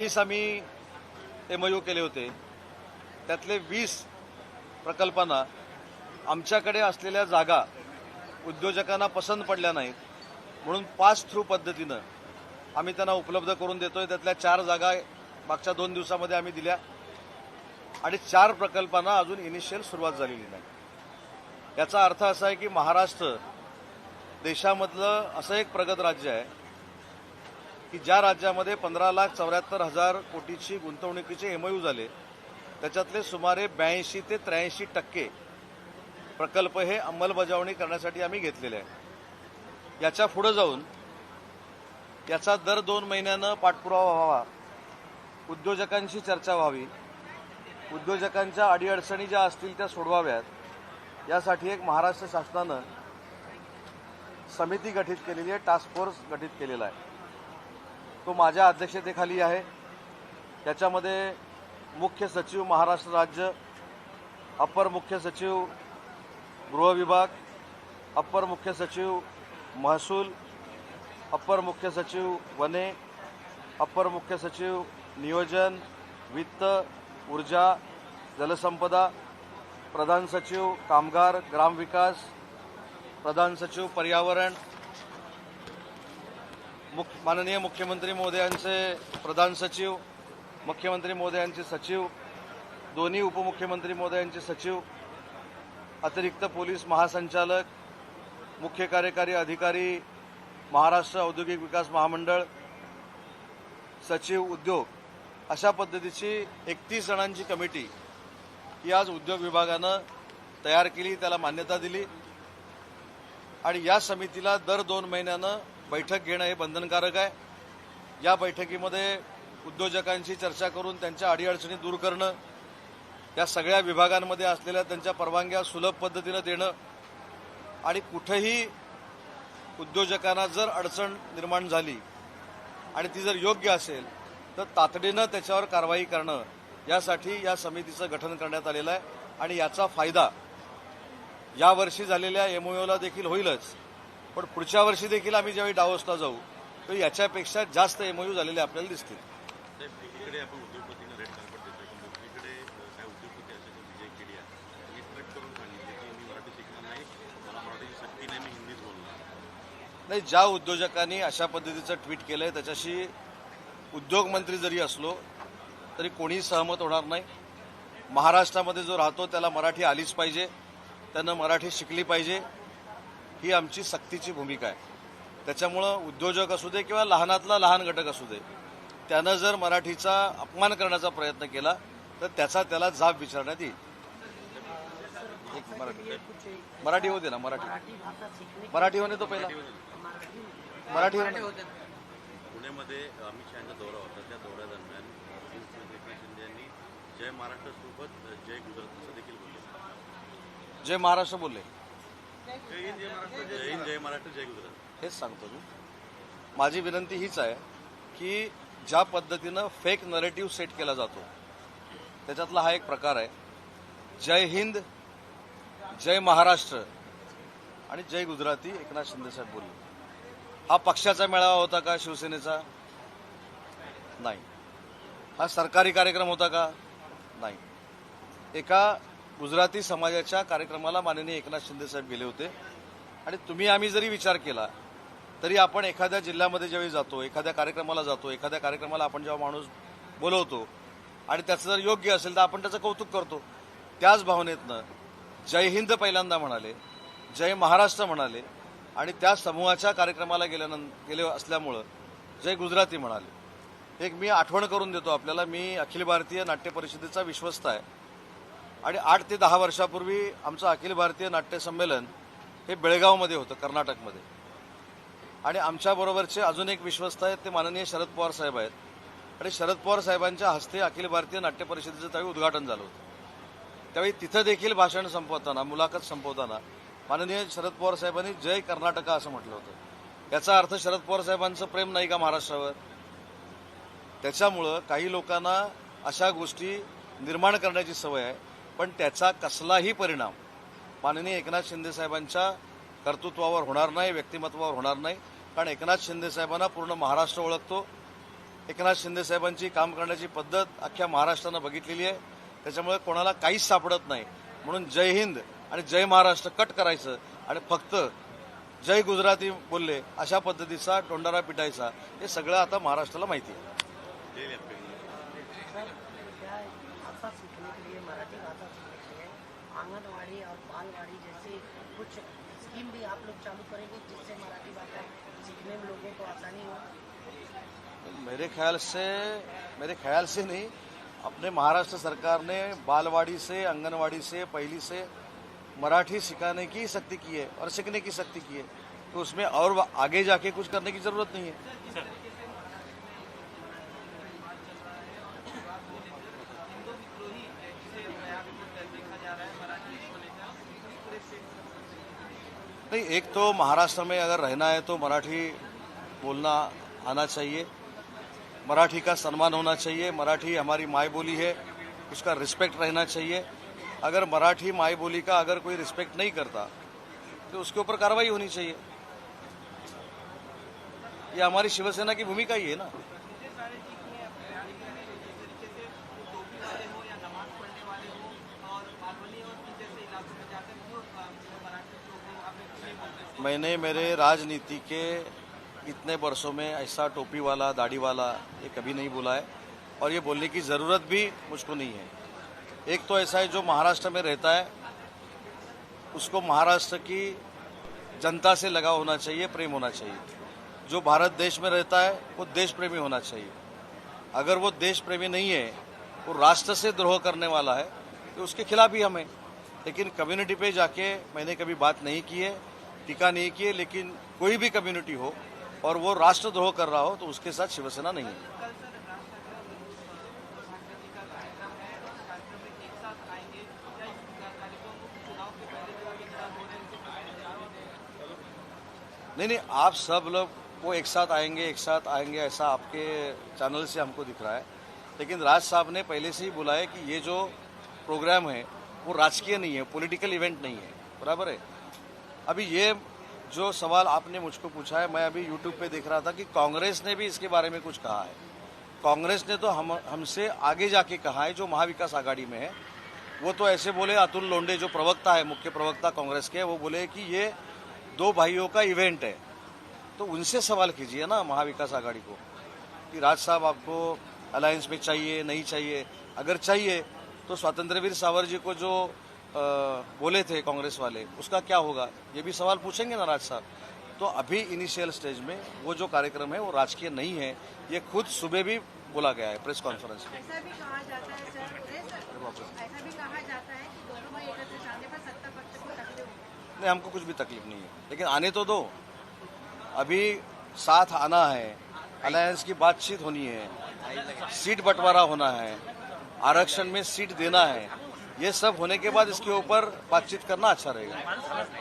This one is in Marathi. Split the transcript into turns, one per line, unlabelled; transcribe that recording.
वीस आम्ही एम केले होते. त्यातले वीस प्रकल्पांना आमच्याकडे असलेल्या जागा उद्योजकांना पसंत पडल्या नाहीत. म्हणून पास थ्रू पद्धतीनं आम्ही त्यांना उपलब्ध करून देतोय. त्यातल्या चार जागा मागच्या दोन दिवसामध्ये आम्ही दिल्या. आणि चार प्रकल्पांना अजून इनिशियल सुरुवात झालेली नाही. याचा अर्थ असा आहे की महाराष्ट्र देशामधलं असं एक प्रगत राज्य आहे. की ज्या राज्यामध्ये पंधरा लाख चौऱ्याहत्तर हजार कोटीची गुंतवणुकीचे एमओयू झाले त्याच्यातले सुमारे ब्याऐंशी ते त्र्याऐंशी टक्के प्रकल्प हे अंमलबजावणी करण्यासाठी आम्ही घेतलेले आहे. याच्यापुढे जाऊन याचा दर दोन महिन्यानं पाठपुरावा व्हावा उद्योजकांशी चर्चा व्हावी उद्योजकांच्या अडीअडचणी ज्या असतील त्या सोडवाव्यात यासाठी एक महाराष्ट्र शासनानं समिती गठीत केलेली आहे टास्क फोर्स गठीत केलेला आहे. तो माझ्या अध्यक्षतेखाली आहे. त्याच्यामध्ये मुख्य सचिव महाराष्ट्र राज्य अपर मुख्य सचिव गृह विभाग अपर मुख्य सचिव महसूल अपर मुख्य सचिव वने अपर मुख्य सचिव नियोजन वित्त ऊर्जा जलसंपदा प्रधान सचिव कामगार ग्रामविकास प्रधान सचिव पर्यावरण मुख्य माननीय मुख्यमंत्री मोदयांचे प्रधान सचिव मुख्यमंत्री महोदयांचे सचिव दोन्ही उपमुख्यमंत्री महोदयांचे सचिव अतिरिक्त पोलीस महासंचालक मुख्य कार्यकारी अधिकारी महाराष्ट्र औद्योगिक विकास महामंडळ सचिव उद्योग अशा पद्धतीची एकतीस जणांची कमिटी ही आज उद्योग विभागानं तयार केली त्याला मान्यता दिली. आणि या समितीला दर दोन महिन्यानं बैठक घेणं हे बंधनकारक आहे. या बैठकीमध्ये उद्योजकांशी चर्चा करून त्यांच्या अडीअडचणी दूर करणं या सगळ्या विभागांमध्ये असलेल्या त्यांच्या परवानग्या सुलभ पद्धतीनं देणं आणि कुठेही उद्योजकांना जर अडचण निर्माण झाली आणि ती जर योग्य असेल तर तातडीनं त्याच्यावर कारवाई करणं यासाठी या समितीचं गठन करण्यात आलेलं आहे. आणि याचा फायदा यावर्षी झालेल्या एमओला देखील होईलच. पण पुढच्या वर्षी देखील आम्ही ज्यावेळी डावोसला जाऊ तर याच्यापेक्षा जास्त एमओयू झालेले आपल्याला दिसतील.
केली आहे नाही
ज्या उद्योजकांनी अशा पद्धतीचं ट्विट केलंय त्याच्याशी उद्योगमंत्री जरी असलो तरी कोणीही सहमत होणार नाही. महाराष्ट्रामध्ये जो राहतो त्याला मराठी आलीच पाहिजे. त्यानं मराठी शिकली पाहिजे. ही आमची सक्तीची भूमिका आहे. त्याच्यामुळं उद्योजक असू दे किंवा लहानातला लहान घटक असू दे त्यानं जर मराठीचा अपमान करण्याचा प्रयत्न केला तर त्याचा त्याला जाब विचारण्यात येईल. एक मराठी. मराठी होते ना मराठी. मराठी होणे तो पहिला. मराठी होणे.
पुण्यामध्ये अमित शहाचा दौरा होता. त्या दौऱ्यादरम्यान मुख्यमंत्री एकनाथ शिंदे यांनी जय महाराष्ट्रासोबत जय गुजरात असं देखील बोलले.
जय महाराष्ट्र बोलले.
जय हिंद जय महाराष्ट्र जय हिंद जय महाराष्ट्र जय गुजरात.
हेच सांगतो मी. माझी विनंती हीच आहे की ज्या पद्धतीनं फेक नरेटिव्ह सेट केला जातो त्याच्यातला हा एक प्रकार आहे. जय हिंद जय महाराष्ट्र आणि जय गुजराती एकनाथ शिंदेसाहेब बोलले. हा पक्षाचा मेळावा होता का शिवसेनेचा? नाही. हा सरकारी कार्यक्रम होता का? नाही. एका गुजराती समाजाच्या कार्यक्रमाला माननीय एकनाथ शिंदेसाहेब गेले होते. आणि तुम्ही आम्ही जरी विचार केला तरी आपण एखाद्या जिल्ह्यामध्ये ज्यावेळी जातो एखाद्या कार्यक्रमाला जातो एखाद्या कार्यक्रमाला आपण जेव्हा माणूस बोलवतो आणि त्याचं जर योग्य असेल तर आपण त्याचं कौतुक करतो. त्याच भावनेतनं जय हिंद पहिल्यांदा म्हणाले जय महाराष्ट्र म्हणाले आणि त्या समूहाच्या कार्यक्रमाला गेल्यानंतर गेले असल्यामुळं जय गुजराती म्हणाले. एक मी आठवण करून देतो आपल्याला मी अखिल भारतीय नाट्य परिषदेचा विश्वस्त आहे. आणि आठ ते दहा वर्षापूर्वी आमचं अखिल भारतीय नाट्य संमेलन हे बेळगावमध्ये होतं कर्नाटकमध्ये. आणि आमच्याबरोबरचे अजून एक विश्वस्त आहेत ते माननीय शरद पवार साहेब आहेत. आणि शरद पवार साहेबांच्या हस्ते अखिल भारतीय नाट्य परिषदेचं त्यावेळी उद्घाटन झालं होतं. त्यावेळी तिथं देखील भाषण संपवताना मुलाखत संपवताना माननीय शरद पवार साहेबांनी जय कर्नाटका असं म्हटलं होतं. याचा अर्थ शरद पवार साहेबांचं प्रेम नाही का महाराष्ट्रावर? त्याच्यामुळं काही लोकांना अशा गोष्टी निर्माण करण्याची सवय आहे. पण त्याचा कसलाही परिणाम माननीय एकनाथ शिंदे साहेबांच्या कर्तृत्वावर होणार नाही व्यक्तिमत्वावर होणार नाही. कारण एकनाथ शिंदे साहेबांना पूर्ण महाराष्ट्र ओळखतो. एकनाथ शिंदे साहेबांची काम करण्याची पद्धत अख्ख्या महाराष्ट्रानं बघितलेली आहे. त्याच्यामुळे कोणाला काहीच सापडत नाही. म्हणून जय हिंद आणि जय महाराष्ट्र कट करायचं आणि फक्त जय गुजराती बोलले अशा पद्धतीचा टोंडारा पिटायचा हे सगळं आता महाराष्ट्राला माहिती आहे.
भाषा सीखने के लिए मराठी भाषा सीखने के लिए आंगनवाड़ी और बालवाड़ी जैसे कुछ स्कीम भी आप लोग चालू करेंगे जिससे मराठी भाषा सीखने में लोगों को आसानी हो?
मेरे ख्याल से मेरे ख्याल से नहीं अपने महाराष्ट्र सरकार ने बालवाड़ी से आंगनवाड़ी से पहली से मराठी सिखाने की सख्ती की है और सीखने की सख्ती की है। तो उसमें और आगे जाके कुछ करने की ज़रूरत नहीं है। नहीं, एक तो महाराष्ट्र में अगर रहना है तो मराठी बोलना आना चाहिए। मराठी का सम्मान होना चाहिए। मराठी हमारी माई बोली है, उसका रिस्पेक्ट रहना चाहिए। अगर मराठी माई बोली का अगर कोई रिस्पेक्ट नहीं करता तो उसके ऊपर कार्रवाई होनी चाहिए। ये हमारी शिवसेना की भूमिका ही है ना। मैंने मेरे राजनीति के इतने वर्षों में ऐसा टोपी वाला, दाढ़ी वाला, ये कभी नहीं बोला है। और ये बोलने की ज़रूरत भी मुझको नहीं है। एक तो ऐसा है जो महाराष्ट्र में रहता है, उसको महाराष्ट्र की जनता से लगाव होना चाहिए, प्रेम होना चाहिए। जो भारत देश में रहता है, वो देश प्रेमी होना चाहिए। अगर वो देश प्रेमी नहीं है, वो राष्ट्र से द्रोह करने वाला है तो उसके खिलाफ ही हमें। लेकिन कम्युनिटी पे जाके मैंने कभी बात नहीं की है। टीका नहीं किए, लेकिन कोई भी कम्युनिटी हो और वो राष्ट्रद्रोह कर रहा हो तो उसके साथ शिवसेना नहीं है। नहीं नहीं, आप सब लोग वो एक साथ आएँगे, एक साथ आएँगे, ऐसा आपके चैनल से हमको दिख रहा है। लेकिन राज साहब ने पहले से ही बोला है कि ये जो प्रोग्राम है, वो राजकीय नहीं है पॉलिटिकल इवेंट नहीं है। बराबर है? अभी ये जो सवाल आपने मुझको पूछा है, मैं अभी यूट्यूब पे देख रहा था कि कांग्रेस ने भी इसके बारे में कुछ कहा है। कांग्रेस ने तो हम, हमसे आगे जाके कहा है, जो महाविकास आघाड़ी में है, वो तो ऐसे बोले, अतुल लोंडे जो प्रवक्ता है, मुख्य प्रवक्ता कांग्रेस के, वो बोले कि ये दो भाइयों का इवेंट है। तो उनसे सवाल कीजिए ना महाविकास आघाड़ी को, कि राज साहब, आपको अलायंस में चाहिए, नहीं चाहिए? अगर चाहिए तो स्वतंत्रवीर सावर जी को जो बोले थे कांग्रेस वाले उसका क्या होगा? ये भी सवाल पूछेंगे ना राज साहब? तो अभी इनिशियल स्टेज में वो जो कार्यक्रम है वो राजकीय नहीं है। ये खुद सुबह भी बोला गया है प्रेस कॉन्फ्रेंस में
ऐसा भी कहा जाता है सर। ऐसा भी कहा जाता है कि दोनों भाई एकत्र जाने पर सत्ता पक्ष को तकलीफ़
नहीं हमको कुछ भी तकलीफ़ नहीं है। लेकिन आने तो दो। अभी साथ आना है अलायंस की बातचीत होनी है सीट बंटवारा होना है आरक्षण में सीट देना है। ये सब होने के बाद इसके ऊपर बातचीत करना अच्छा रहेगा।